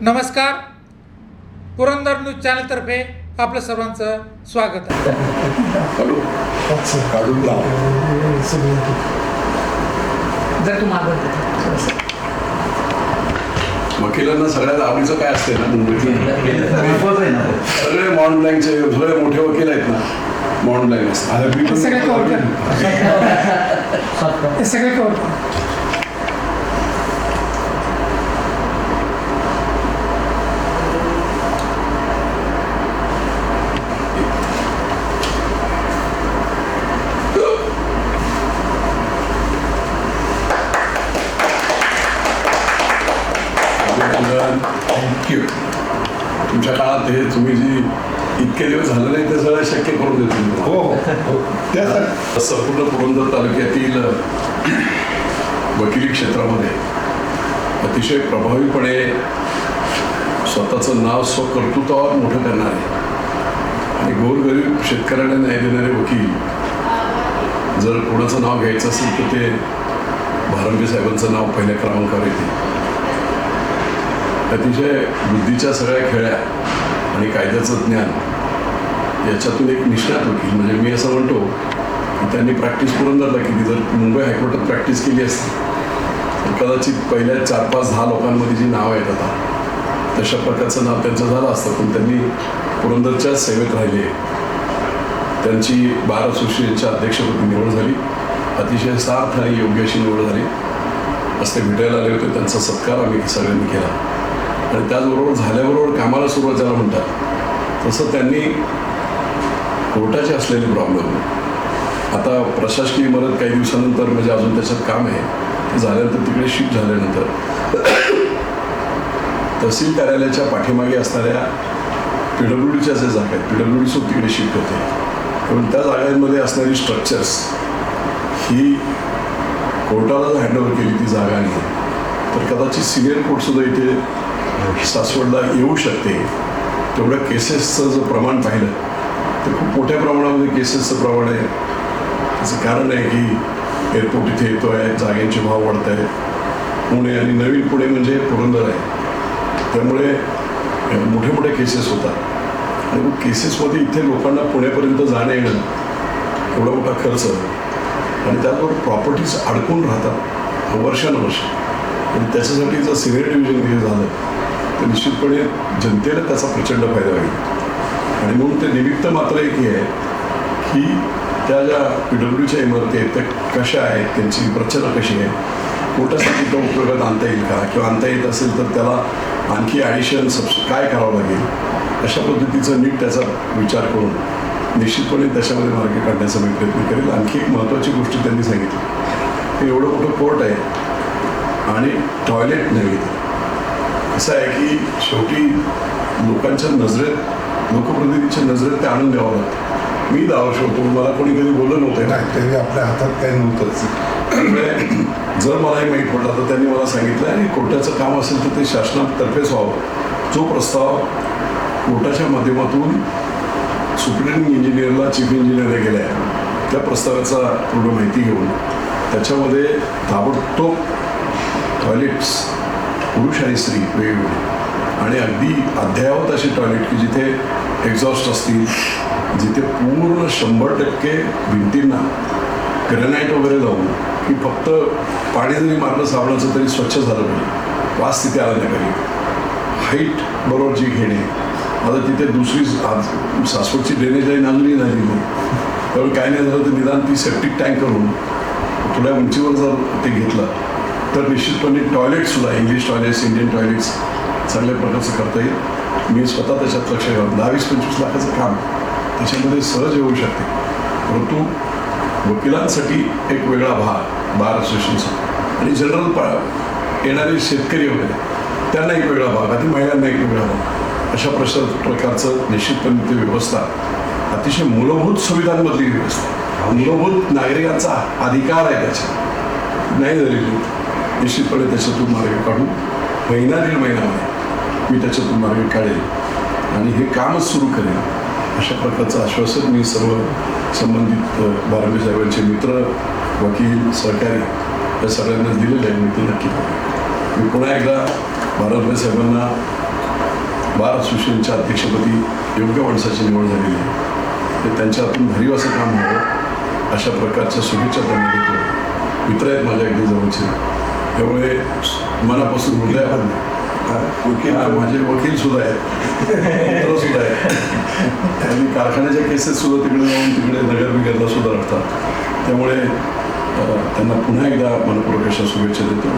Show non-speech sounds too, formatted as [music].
नमस्कार. पुरंदर न्यूज चॅनलतर्फे आपलं सर्वांचं स्वागत आहे. वकिलांना सगळ्यात आवडीचं काय असते ना मुंबईतलं? सगळे मॉन ब्लँकचे सगळे मोठे वकील आहेत ना. मॉन ब्लँक असतात सगळे [laughs] सगळे थँक्यू. तुमच्या काळात हे तुम्ही जी इतके दिवस झाले नाही ते सगळं शक्य करून देतो. हो हो. त्यासाठी संपूर्ण पुरंदर तालुक्यातील वकिली क्षेत्रामध्ये अतिशय प्रभावीपणे स्वतःचं नाव स्वकर्तृत्वावर मोठं करणारे आणि गोरगरीब शेतकऱ्यांना न्याय देणारे वकील जर कोणाचं नाव घ्यायचं असेल तर ते भारंबे साहेबांचं नाव पहिल्या क्रमांकावर येते. अतिशय बुद्धीच्या सगळ्या खेळ्या आणि कायद्याचं ज्ञान. याच्यातून एक निष्णात होती म्हणजे मी असं म्हणतो की त्यांनी प्रॅक्टिस पुरंदरला केली जर मुंबई हायकोर्टात प्रॅक्टिस केली असती तर कदाचित पहिल्या चार पाच दहा लोकांमध्ये जी नावं आहेत आता तशा प्रकारचं नाव त्यांचं झालं असतं. पण त्यांनी पुरंदरच्या सेवेत राहिले. त्यांची बार असोसिएशनच्या अध्यक्षपदी निवड झाली. अतिशय सार्थ आणि योग्य अशी निवड झाली. असते भेटायला आले होते. त्यांचा सत्कार आम्ही सगळ्यांनी केला. आणि त्याचबरोबर झाल्याबरोबर कामाला सुरुवात ज्याला म्हणतात. तसं त्यांनी कोर्टाचे असलेले प्रॉब्लेम आता प्रशासकीय इमारत काही दिवसानंतर म्हणजे अजून त्याच्यात काम आहे. ते झाल्यानंतर तिकडे शिफ्ट झाल्यानंतर. तहसील कार्यालयाच्या पाठीमागे असणाऱ्या पी डब्ल्यू डीच्या ज्या जागा आहेत पी डब्ल्यू डी सुद्धा तिकडे शिफ्ट होते पण त्या जागांमध्ये असणारी स्ट्रक्चर्स ही कोर्टाला जर हँडओव्हर केली ती जागा नाही तर कदाचित सिनियर कोर्टसुद्धा इथे सासवडला येऊ शकते. तेवढ्या केसेसचं जर प्रमाण पाहिलं तर खूप मोठ्या प्रमाणामध्ये केसेसचं प्रमाण आहे. त्याचं कारण आहे की एअरपोर्ट इथे येतो आहे जागेंचे भाव वाढत आहेत पुणे आणि नवीन पुणे म्हणजे पुरंदर आहे. त्यामुळे मोठे मोठे केसेस होतात. आणि मग केसेसमध्ये इथे लोकांना पुण्यापर्यंत जाणं येणं एवढा मोठा खर्च. आणि त्याचबरोबर प्रॉपर्टीज अडकून राहतात वर्षानुवर्ष. आणि त्याच्यासाठी जर सिनियर डिव्हिजन हे झालं तर निश्चितपणे जनतेला त्याचा प्रचंड फायदा होईल. आणि म्हणून ते निमित्त मात्र एक हे आहे की त्या ज्या पी डब्ल्यूच्या इमारती आहेत त्या कशा आहेत त्यांची रचना कशी आहे कोर्टासाठी तो उपयोगात आणता येईल का? किंवा आणता येत असेल तर त्याला आणखी ॲडिशन सबस काय करावं लागेल? अशा पद्धतीचं नीट त्याचा विचार करून निश्चितपणे त्याच्यामध्ये मार्ग काढण्याचा मी प्रयत्न करेल. आणखी एक महत्त्वाची गोष्ट त्यांनी सांगितली. की एवढं मोठं कोर्ट आहे आणि टॉयलेट नाही असं आहे की शेवटी लोकांच्या नजरेत लोकप्रतिनिधीच्या नजरेत ते आणून द्यावं लागतं. मी वर्ष होतो मला कोणी कधी बोललं नव्हतं. नाही तरी आपल्या हातात काही नव्हतंच. जर मला हे माहीत पडलं तर त्यांनी मला सांगितलं आणि कोर्टाचं काम असेल तर ते शासनातर्फेच व्हावं. जो प्रस्ताव कोर्टाच्या माध्यमातून सुप्रिटेंडिंग इंजिनियरला चीफ इंजिनियरला गेला आहे त्या प्रस्तावाचा पूर्ण माहिती घेऊन त्याच्यामध्ये ताबडतोब टॉयलेट्स पुरुष आणि स्त्री वेगवेगळे. आणि अगदी अद्ययावत अशी टॉयलेट की जिथे एक्झॉस्ट असतील जिथे पूर्ण शंभर टक्के भिंतींना ग्रॅनाईट वगैरे लावून की फक्त पाणी जरी मारलं साबणाचं तरी स्वच्छ झालं पाहिजे. वास तिथे आला नाही पाहिजे. हाईट बरोबर जी घेणे. आता तिथे दुसरी आज सासवडची ड्रेनेज लाईन अजूनही झाली नाही. त्यामुळे काय नाही झालं तर निदान ती सेप्टिक टँक करून थोड्या उंचीवर जर ते घेतलं तर निश्चितपणे टॉयलेटसुद्धा इंग्लिश टॉयलेट्स इंडियन टॉयलेट्स चांगल्या प्रकारचं करता येईल. मी स्वतः त्याच्यात लक्ष घालून दहा वीस पंचवीस लाखाचं काम त्याच्यामध्ये सहज येऊ शकते. परंतु वकिलांसाठी एक वेगळा भाग बार असोसिएशनचा आणि जनरल पा येणारे शेतकरी वगैरे त्यांना एक वेगळा भाग आणि महिलांना एक वेगळा भाग. अशा प्रश प्रकारचं निश्चितपणे ती व्यवस्था अतिशय मूलभूत सुविधांमधली व्यवस्था. मूलभूत नागरिकांचा अधिकार आहे त्याच्या नाही झालेली. निश्चितपणे त्याच्यातून मार्ग काढून महिना दीड महिन्यामध्ये मी त्याच्यातून मार्ग काढेल आणि हे कामच सुरू करेन अशा प्रकारचं आश्वासन मी सर्व संबंधित बारावी साहेबांचे मित्र वकील सहकारी या सगळ्यांना दिलेलं आहे. मी ते नक्की मी पुन्हा एकदा बारावी साहेबांना बार असोसिएशनच्या अध्यक्षपदी योग्य माणसाची निवड झालेली आहे. ते त्यांच्या हातून भरीव असं काम व्हावं अशा प्रकारच्या शुभेच्छा त्यांना देतो. मित्र आहेत माझ्या अगदी जवळचे त्यामुळे मनापासून हृदयापासून वकील माझे वकील सुद्धा आहेत. सुद्धा आहेत. आणि कारखान्याच्या केसेस सुद्धा तिकडे जाऊन तिकडे नगर बिगरला सुद्धा लढतात त्यामुळे त्यांना पुन्हा एकदा मनपूर्वक अशा शुभेच्छा देतो.